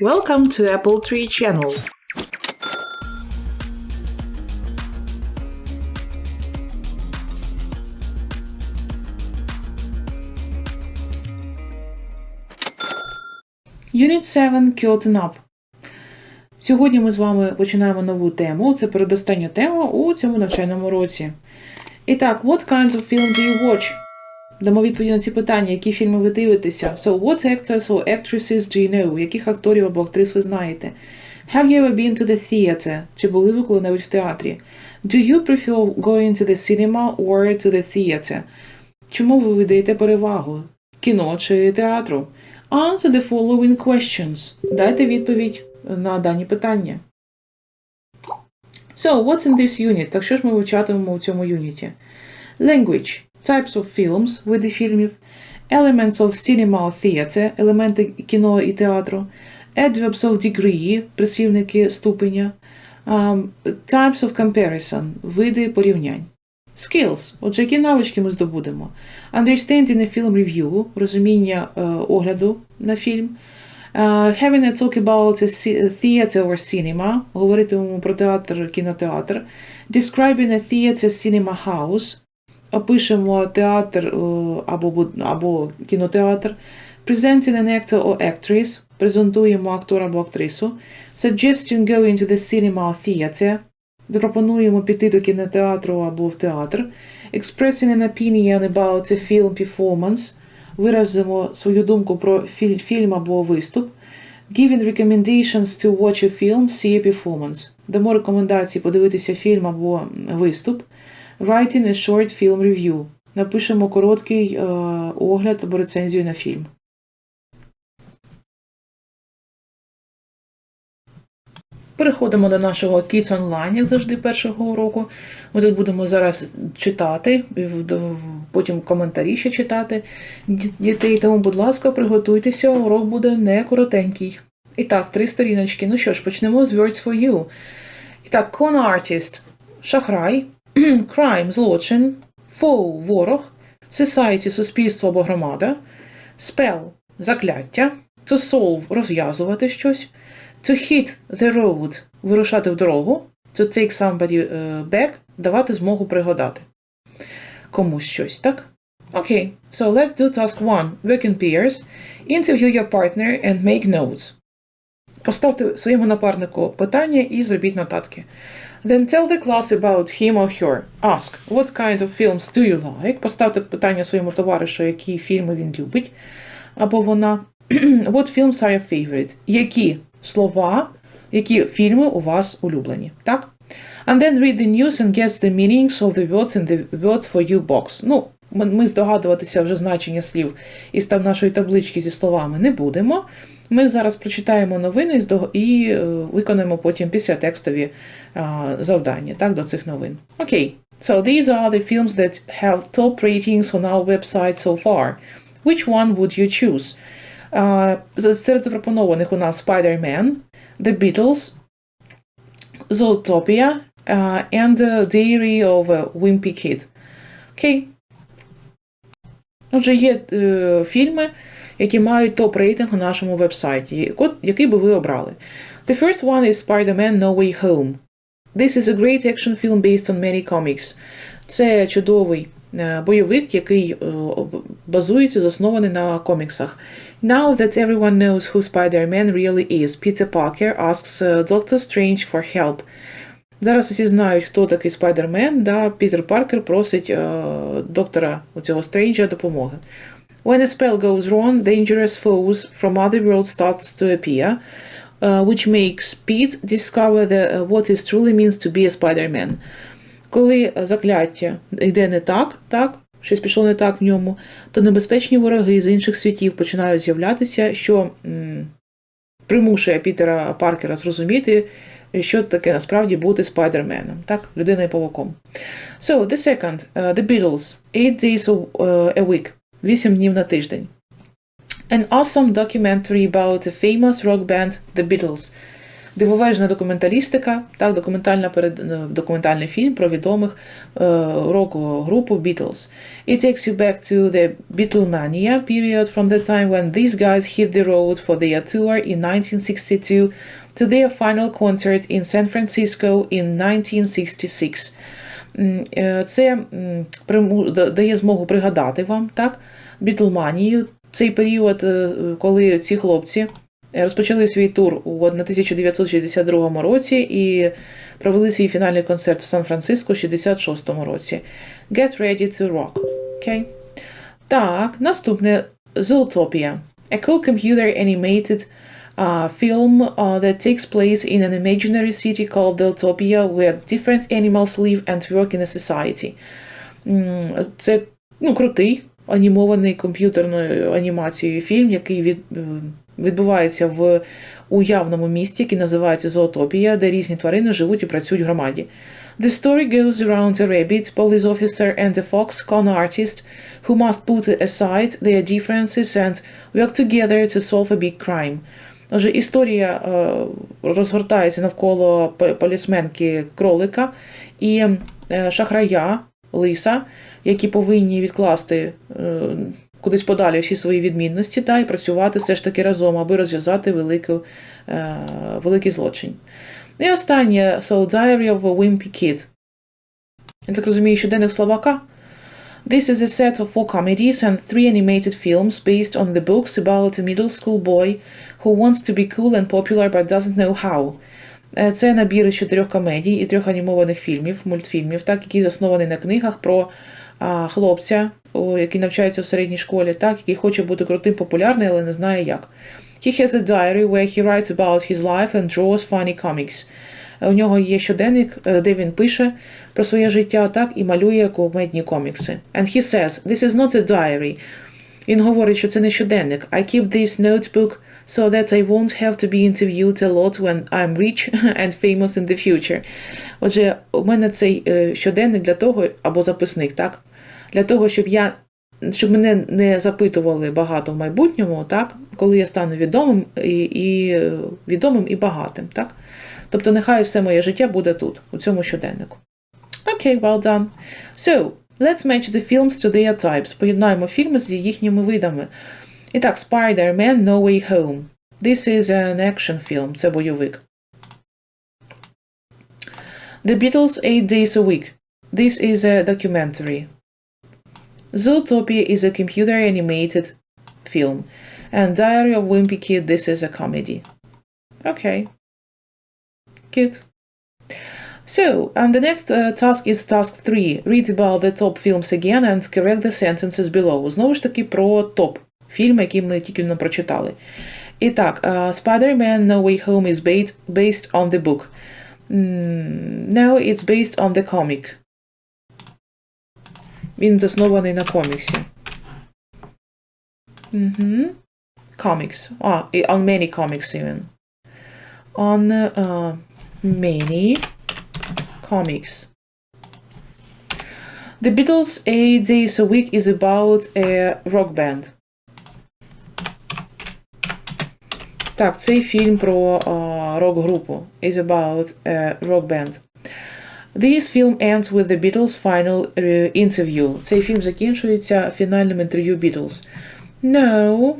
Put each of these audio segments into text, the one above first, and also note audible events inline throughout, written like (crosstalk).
Welcome to Apple Tree Channel. Unit 7 Curtain Up. Сьогодні ми з вами починаємо нову тему. Це передостання тема у цьому навчальному році. І так, what kinds of film do you watch? Дамо відповіді на ці питання, які фільми ви дивитеся. So, what actors or actresses do you know? Яких акторів або актрис ви знаєте? Have you ever been to the theater? Чи були ви коли-небудь в театрі? Do you prefer going to the cinema or to the theater? Чому ви видаєте перевагу? Кіно чи театру? Answer the following questions. Дайте відповідь на дані питання. So, what's in this unit? Так що ж ми вивчатимемо у цьому юніті? Language. Types of films, види фільмів. Elements of cinema or theater, елементи кіно і театру. Adverbs of degree, прислівники ступеня. Um, types of comparison, види порівнянь. Skills. Отже, які навички ми здобудемо? Understanding a film review, розуміння е, огляду на фільм. Uh, having a talk about a theater or cinema, говоритимемо про театр, кінотеатр. Describing a theater cinema house, опишемо театр е, або, або кінотеатр. Presenting an actor or actress, презентуємо актора або актрису. Suggesting going to the cinema or theater, запропонуємо піти до кінотеатру або в театр. Expressing an opinion about a film performance, виразимо свою думку про філь- фільм або виступ. Giving recommendations to watch a film, see a performance. Дамо рекомендації подивитися фільм або виступ. Writing a short film review. Напишемо короткий е, огляд або рецензію на фільм. Переходимо до нашого Kids Online, як завжди, першого уроку. Ми тут будемо зараз читати, потім коментарі ще читати ді- дітей. Тому, будь ласка, приготуйтеся, урок буде не коротенький. І так, три сторіночки. Ну що ж, почнемо з Words for You. І так, con artist – шахрай, (clears throat) crime – злочин, foe – ворог, society – суспільство або громада, spell – закляття, to solve – розв'язувати щось, to hit the road – вирушати в дорогу, to take somebody е, back – давати змогу пригадати комусь щось, так? Окей, so let's do task one. Work in pairs. Interview your partner and make notes. Поставте своєму напарнику питання і зробіть нотатки. Then tell the class about him or her. Ask, what kind of films do you like? Поставте питання своєму товаришу, які фільми він любить. Або вона. (clears throat) What films are your favorite? Які слова, які фільми у вас улюблені? Так? And then read the news and guess the meanings of the words in the words for you box. Ну, ми, здогадуватися вже значення слів із там нашої таблички зі словами не будемо. Ми зараз прочитаємо новини і, е, виконаємо потім після текстові завдання так, до цих новин. Окей. So these are the films that have top ratings on our website so far. Which one would you choose? Серед запропонованих у нас Spider-Man, The Beatles, Zootopia uh, and the Diary of Wimpy Kid. Окей. Отже, є е, фільми, які мають топ-рейтинг на нашому вебсайті. Код- Який би ви обрали? The first one is Spider-Man No Way Home. This is a great action film based on many comics. Це чудовий е, бойовик, який е, базується, заснований на коміксах. Now that everyone knows who Spider-Man really is, Peter Parker asks uh, Doctor Strange for help. Зараз усі знають, хто такий Спайдермен, да, Пітер Паркер просить е, доктора цього Стрейнджа допомоги. When a spell goes wrong, dangerous foes from other worlds starts to appear, uh, which makes Pete discover the, uh, what it truly means to be a Spider-Man. Коли е, закляття йде не так, так, щось пішло не так в ньому, то небезпечні вороги з інших світів починають з'являтися, що м, примушує Пітера Паркера зрозуміти, що таке насправді бути спайдерменом, так, людиною павуком. So, the second, uh, The Beatles, 8 days uh, a week, 8 днів на тиждень. An awesome documentary about the famous rock band The Beatles. Дивовижна документалістика, так, документальна перед, е, документальний фільм про відомих е, рок-групу Beatles. It takes you back to the Beatlemania period from the time when these guys hit the road for their tour in 1962 to their final concert in San Francisco in 1966. Е, Це дає змогу пригадати вам так, Бітлманію, цей період, е, коли ці хлопці е, розпочали свій тур у 1962 році і провели свій фінальний концерт в Сан-Франциско у 66 році. Get ready to rock. Окей. Так, наступне Zootopia. A cool computer animated uh, film uh, that takes place in an imaginary city called Zootopia where different animals live and work in a society. М, Це ну, крутий анімований комп'ютерною анімацією фільм, який від, е, відбувається в уявному місті, який називається Зоотопія, де різні тварини живуть і працюють в громаді. The story goes around a rabbit, police officer, and a fox con artist who must put aside their differences and work together to solve a big crime. Отже, історія е, розгортається навколо полісменки кролика і е, шахрая лиса, які повинні відкласти е, кудись подалі всі свої відмінності та і працювати все ж таки разом, аби розв'язати великий злочин. І останнє So Diary of a Wimpy Kid. Я так розумію, щоденник Словака. This is a set of four comedies and three animated films based on the books about a middle school boy who wants to be cool and popular but doesn't know how. Е, Це набір із чотирьох комедій і трьох анімованих фільмів, мультфільмів, так, які засновані на книгах про а, хлопця, який навчається в середній школі, так, який хоче бути крутим, популярним, але не знає як. He has a diary where he writes about his life and draws funny comics. У нього є щоденник, е, де він пише про своє життя, так, і малює кумедні комікси. And he says, this is not a diary. Він говорить, що це не щоденник. I keep this notebook so that I won't have to be interviewed a lot when I'm rich (laughs) and famous in the future. Отже, у мене цей е, щоденник для того, або записник, так? Для того, щоб я щоб мене не запитували багато в майбутньому, так, коли я стану відомим і, і е, відомим і багатим, так? Тобто, нехай все моє життя буде тут, у цьому щоденнику. Окей, well done. So, let's match the films to their types. Поєднаємо фільми з їхніми видами. І так, Spider-Man No Way Home. This is an action film. Це бойовик. The Beatles 8 Days a Week. This is a documentary. Zootopia is a computer animated film. And Diary of Wimpy Kid, this is a comedy. Okay. Good. So, and the next uh, task is task 3. Read about the top films again and correct the sentences below. Знову ж таки про топ фільми, які ми тільки не прочитали. І так, uh, Spider-Man No Way Home is based, based on the book. Mm, no, it's based on the comic. Він заснований на коміксі. Угу. Comics. А, і on many comics even. On uh, many comics. The Beatles' Eight Days a Week is about a rock band. Так, цей фільм про uh, рок-групу. Is about a rock band. This film ends with the Beatles' final uh, interview. Цей фільм закінчується фінальним інтерв'ю Beatles. No.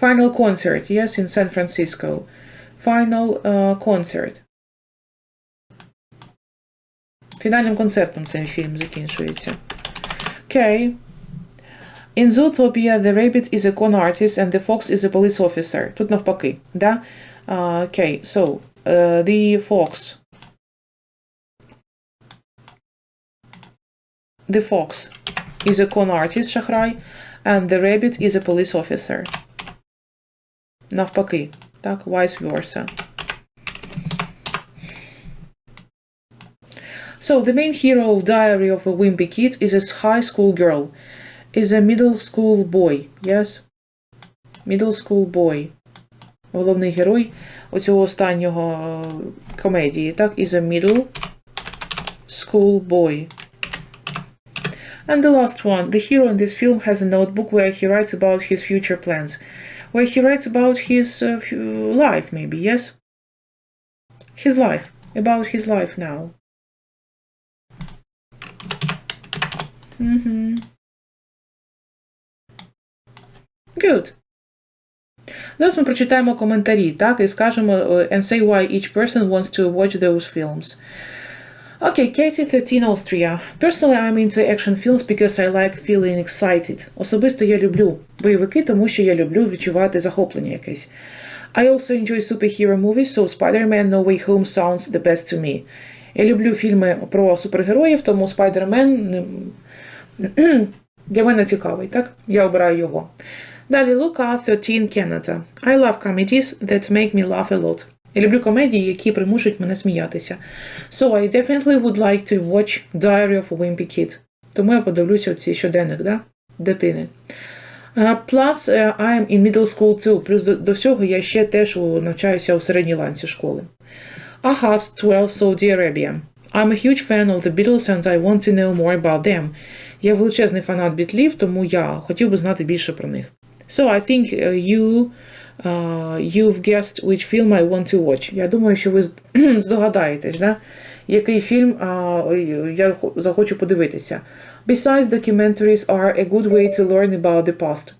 Final concert, yes, in San Francisco. Final uh, concert. Фінальним концертом цей фільм закінчується. Okay. In Zootopia, the rabbit is a con artist and the fox is a police officer. Тут навпаки, да? Uh, okay, so uh, the fox. The fox is a con artist, шахрай, and the rabbit is a police officer. Навпаки, так, vice versa. So, the main hero of Diary of a Wimpy Kid is a high school girl, is a middle school boy, yes? Middle school boy. Головний герой оцього останнього е, комедії, так, is a middle school boy. And the last one. The hero in this film has a notebook where he writes about his future plans. where he writes about his uh, f- life, maybe, yes? His life. About his life now. Mm-hmm. Good. Зараз ми прочитаємо коментарі, так, і скажемо е, and say why each person wants to watch those films. Okay, Katie 13 Austria. Personally, I'm into action films because I like feeling excited. Особисто я люблю бойовики, тому що я люблю відчувати захоплення якесь. I also enjoy superhero movies, so Spider-Man No Way Home sounds the best to me. Я люблю фільми про супергероїв, тому Spider-Man для мене цікавий, так? Я обираю його. Далі Luca 13 Canada. I love comedies that make me laugh a lot. Я люблю комедії, які примушують мене сміятися. So I definitely would like to watch Diary of a Wimpy Kid. Тому я подивлюся ці щоденник, да? дитини. Uh, plus, uh, I am in middle school too. Плюс до, до всього я ще теж навчаюся у середній ланці школи. Ahas 12 Saudi Arabia. I'm a huge fan of the Beatles and I want to know more about them. Я величезний фанат бітлів, тому я хотів би знати більше про них. So I think uh, you, uh, you've guessed which film I want to watch. Я думаю, що ви (clears throat) здогадаєтесь, да? який фільм я захочу подивитися. Besides, documentaries are a good way to learn about the past.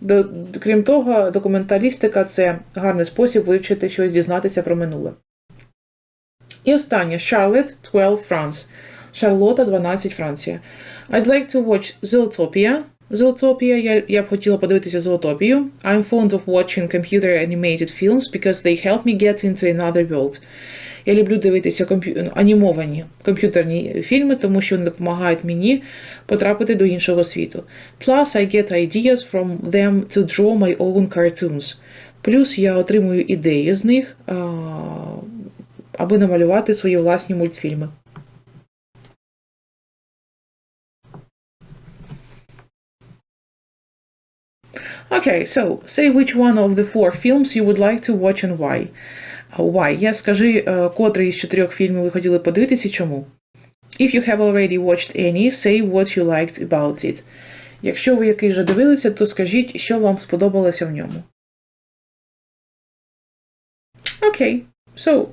До, крім того, документалістика це гарний спосіб вивчити щось, дізнатися про минуле. І останнє Charlotte 12 France. Шарлота 12 Франція. I'd like to watch Zootopia. Zootopia, я, я б хотіла подивитися Zootopію. I'm fond of watching computer animated films because they help me get into another world. Я люблю дивитися комп'ю... анімовані комп'ютерні фільми, тому що вони допомагають мені потрапити до іншого світу. Plus, I get ideas from them to draw my own cartoons. Плюс я отримую ідеї з них, аби намалювати свої власні мультфільми. Okay, so say which one of the four films you would like to watch and why. Why? Я скажи, е, котрий із чотирьох фільмів ви хотіли подивитися і чому. If you have already watched any, say what you liked about it. Якщо ви який вже дивилися, то скажіть, що вам сподобалося в ньому. Окей, so.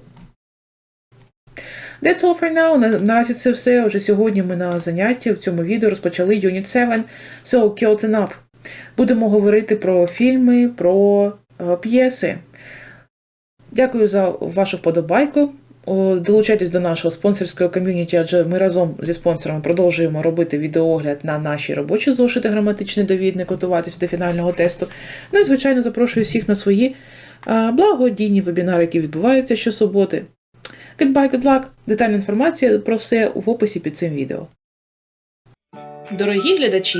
That's all for now. На, наразі це все. Вже сьогодні ми на занятті в цьому відео розпочали Unit 7. So, curtain up. Будемо говорити про фільми, про е, п'єси. Дякую за вашу вподобайку. Долучайтесь до нашого спонсорського ком'юніті, адже ми разом зі спонсорами продовжуємо робити відеоогляд на наші робочі зошити, граматичний довідник, готуватися до фінального тесту. Ну і, звичайно, запрошую всіх на свої благодійні вебінари, які відбуваються щосуботи. Goodbye, good luck! Детальна інформація про все в описі під цим відео. Дорогі глядачі!